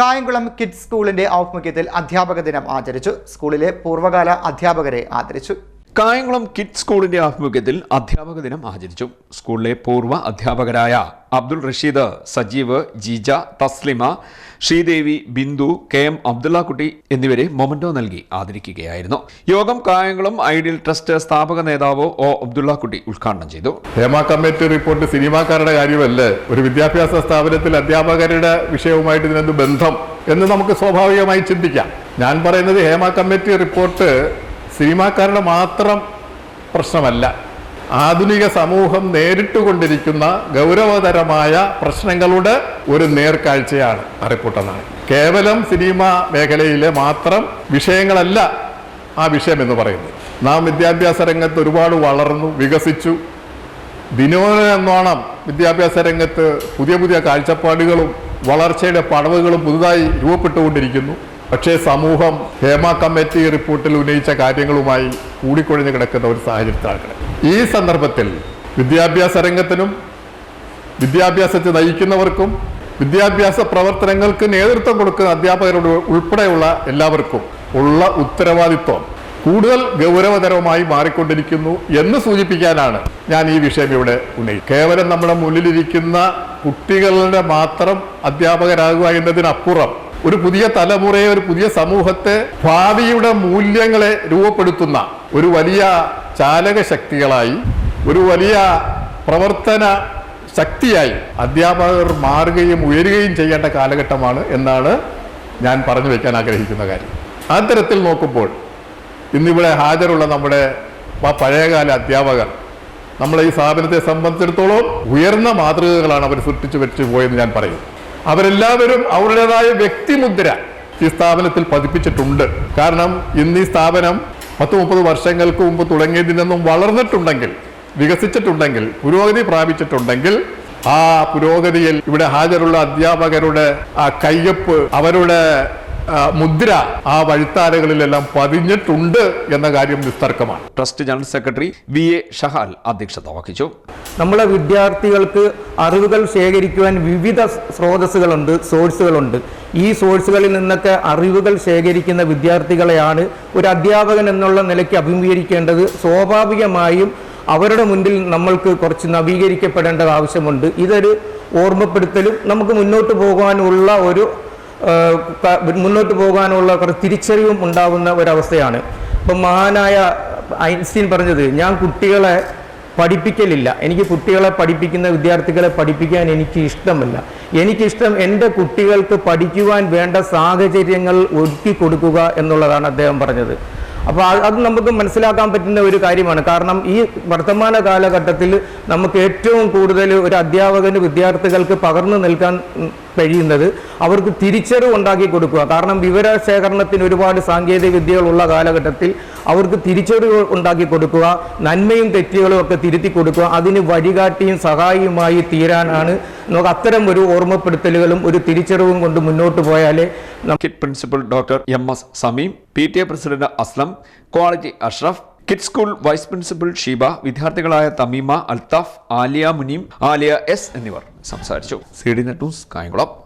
Kayamkulam kids സ്കൂളിന്റെ ആഭിമുഖ്യത്തിൽ അധ്യാപക ദിനം ആചരിച്ചു. സ്കൂളിലെ പൂർവകാല അധ്യാപകരെ ആദരിച്ചു. കായംകുളം കിഡ്സ് സ്കൂളിന്റെ ആഭിമുഖ്യത്തിൽ അധ്യാപക ദിനം ആചരിച്ചു. സ്കൂളിലെ പൂർവ അധ്യാപകരായ അബ്ദുൾ റഷീദ് സജീവ് ജീജ തസ്ലിമ ശ്രീദേവി ബിന്ദു കെ എം അബ്ദുള്ളക്കുട്ടി എന്നിവരെ മൊമന്റോ നൽകി ആദരിക്കുകയായിരുന്നു. യോഗം കായംകുളം ഐഡിയൽ ട്രസ്റ്റ് സ്ഥാപക നേതാവ് ഒ അബ്ദുള്ളക്കുട്ടി ഉദ്ഘാടനം ചെയ്തു. ഹേമ കമ്മിറ്റി റിപ്പോർട്ട് സിനിമാക്കാരുടെ കാര്യമല്ലേ? ഒരു വിദ്യാഭ്യാസ സ്ഥാപനത്തിൽ അധ്യാപകരുടെ വിഷയവുമായിട്ട് ഇതിനെന്ത് ബന്ധം എന്ന് നമുക്ക് സ്വാഭാവികമായി ചിന്തിക്കാം. ഞാൻ പറയുന്നത് ഹേമ കമ്മിറ്റി റിപ്പോർട്ട് സിനിമാക്കാരുടെ മാത്രം പ്രശ്നമല്ല. ആധുനിക സമൂഹം നേരിട്ടുകൊണ്ടിരിക്കുന്ന ഗൗരവതരമായ പ്രശ്നങ്ങളുടെ ഒരു നേർക്കാഴ്ചയാണ് റിപ്പോർട്ടെന്നാണ് കേവലം സിനിമ മേഖലയിലെ മാത്രം വിഷയങ്ങളല്ല ആ വിഷയം എന്ന് പറയുന്നത്. നാം വിദ്യാഭ്യാസ രംഗത്ത് ഒരുപാട് വളർന്നു വികസിച്ചു. ദിനോദനം എന്നോണം വിദ്യാഭ്യാസ രംഗത്ത് പുതിയ പുതിയ കാഴ്ചപ്പാടുകളും വളർച്ചയുടെ പടവുകളും പുതുതായി രൂപപ്പെട്ടുകൊണ്ടിരിക്കുന്നു. പക്ഷേ സമൂഹം ഹേമ കമ്മിറ്റി റിപ്പോർട്ടിൽ ഉന്നയിച്ച കാര്യങ്ങളുമായി കൂടിക്കൊഴിഞ്ഞു കിടക്കുന്ന ഒരു സാഹചര്യത്തിലാണ്. ഈ സന്ദർഭത്തിൽ വിദ്യാഭ്യാസ രംഗത്തിനും വിദ്യാഭ്യാസത്തെ നയിക്കുന്നവർക്കും വിദ്യാഭ്യാസ പ്രവർത്തനങ്ങൾക്ക് നേതൃത്വം കൊടുക്കുന്ന അധ്യാപകരോട് ഉൾപ്പെടെയുള്ള എല്ലാവർക്കും ഉള്ള ഉത്തരവാദിത്വം കൂടുതൽ ഗൗരവതരമായി മാറിക്കൊണ്ടിരിക്കുന്നു എന്ന് സൂചിപ്പിക്കാനാണ് ഞാൻ ഈ വിഷയം ഇവിടെ ഉന്നയിക്കുന്നത് കേവലം നമ്മുടെ മുന്നിലിരിക്കുന്ന കുട്ടികളുടെ മാത്രം അധ്യാപകരാകുക എന്നതിനപ്പുറം ഒരു പുതിയ തലമുറയെ ഒരു പുതിയ സമൂഹത്തെ ഭാവിയുടെ മൂല്യങ്ങളെ രൂപപ്പെടുത്തുന്ന ഒരു വലിയ ചാലക ശക്തികളായി ഒരു വലിയ പ്രവർത്തന ശക്തിയായി അധ്യാപകർ മാറുകയും ഉയരുകയും ചെയ്യേണ്ട കാലഘട്ടമാണ് എന്നാണ് ഞാൻ പറഞ്ഞു വയ്ക്കാൻ ആഗ്രഹിക്കുന്ന കാര്യം. അത്തരത്തിൽ നോക്കുമ്പോൾ ഇന്നിവിടെ ഹാജരുള്ള നമ്മുടെ പഴയകാല അധ്യാപകർ നമ്മളെ ഈ സ്ഥാപനത്തെ സംബന്ധിച്ചിടത്തോളം ഉയർന്ന മാതൃകകളാണ് അവർ സൃഷ്ടിച്ചു വെച്ചു പോയെന്ന് ഞാൻ പറയും. അവരെല്ലാവരും അവരുടേതായ വ്യക്തിമുദ്ര ഈ സ്ഥാപനത്തിൽ പതിപ്പിച്ചിട്ടുണ്ട്. കാരണം ഇന്ന് ഈ സ്ഥാപനം പത്ത് മുപ്പത് വർഷങ്ങൾക്ക് മുമ്പ് തുടങ്ങിയതിൽ നിന്നും വളർന്നിട്ടുണ്ടെങ്കിൽ വികസിച്ചിട്ടുണ്ടെങ്കിൽ പുരോഗതി പ്രാപിച്ചിട്ടുണ്ടെങ്കിൽ ആ പുരോഗതിയിൽ ഇവിടെ ഹാജരുള്ള അധ്യാപകരുടെ ആ കയ്യൊപ്പ് അവരുടെ മുദ്ര ആ വഴിത്താരകളിലെല്ലാം പതിഞ്ഞിട്ടുണ്ട് എന്ന കാര്യം നിസ്തർക്കമാണ്. Trust general secretary V A Shahal അധ്യക്ഷത വഹിച്ചു. നമ്മളെ വിദ്യാർത്ഥികൾക്ക് അറിവുകൾ ശേഖരിക്കുവാൻ വിവിധ സ്രോതസ്സുകളുണ്ട് സോഴ്സുകളുണ്ട്. ഈ സോഴ്സുകളിൽ നിന്നൊക്കെ അറിവുകൾ ശേഖരിക്കുന്ന വിദ്യാർത്ഥികളെയാണ് ഒരു അധ്യാപകൻ എന്നുള്ള നിലയ്ക്ക് അഭിമുഖീകരിക്കേണ്ടത്. സ്വാഭാവികമായും അവരുടെ മുന്നിൽ നമ്മൾക്ക് കുറച്ച് നവീകരിക്കപ്പെടേണ്ടത് ആവശ്യമുണ്ട്. ഇതൊരു ഓർമ്മപ്പെടുത്തലും നമുക്ക് മുന്നോട്ട് പോകാനുള്ള ഒരു മുന്നോട്ട് പോകാനുള്ള കുറച്ച് തിരിച്ചറിവും ഉണ്ടാകുന്ന ഒരവസ്ഥയാണ്. ഇപ്പം മഹാനായ ഐൻസ്റ്റീൻ പറഞ്ഞത് ഞാൻ കുട്ടികളെ പഠിപ്പിക്കലില്ല. എനിക്ക് കുട്ടികളെ പഠിപ്പിക്കുന്ന വിദ്യാർത്ഥികളെ പഠിപ്പിക്കാൻ എനിക്ക് ഇഷ്ടമല്ല. എനിക്കിഷ്ടം എന്റെ കുട്ടികൾക്ക് പഠിക്കുവാൻ വേണ്ട സാഹചര്യങ്ങൾ ഒരുക്കി കൊടുക്കുക എന്നുള്ളതാണ് അദ്ദേഹം പറഞ്ഞത്. അപ്പോൾ അത് നമുക്ക് മനസ്സിലാക്കാൻ പറ്റുന്ന ഒരു കാര്യമാണ്. കാരണം ഈ വർത്തമാന കാലഘട്ടത്തിൽ നമുക്ക് ഏറ്റവും കൂടുതൽ ഒരു അധ്യാപകന് വിദ്യാർത്ഥികൾക്ക് പകർന്നു നിൽക്കാൻ കഴിയുന്നത് അവർക്ക് തിരിച്ചറിവ് ഉണ്ടാക്കി കൊടുക്കുക. കാരണം വിവരശേഖരണത്തിന് ഒരുപാട് സാങ്കേതിക വിദ്യകളുള്ള കാലഘട്ടത്തിൽ അവർക്ക് തിരിച്ചറിവ് ഉണ്ടാക്കി കൊടുക്കുക നന്മയും തെറ്റുകളും ഒക്കെ തിരുത്തി കൊടുക്കുക അതിന് വഴികാട്ടിയും സഹായിയുമായി തീരാനാണ് നമുക്ക് അത്തരം ഒരു ഓർമ്മപ്പെടുത്തലുകളും ഒരു തിരിച്ചറിവും കൊണ്ട് മുന്നോട്ട് പോയാലേ kit principal doctor M S Sameem P T A president Aslam quality Ashraf kid school vice principal Sheeba വിദ്യാർത്ഥികളായ Thameema Althaf Aliya Muneem Aliya S എന്നിവർ. സംസാരിച്ചു. C D net news Kayamkulam.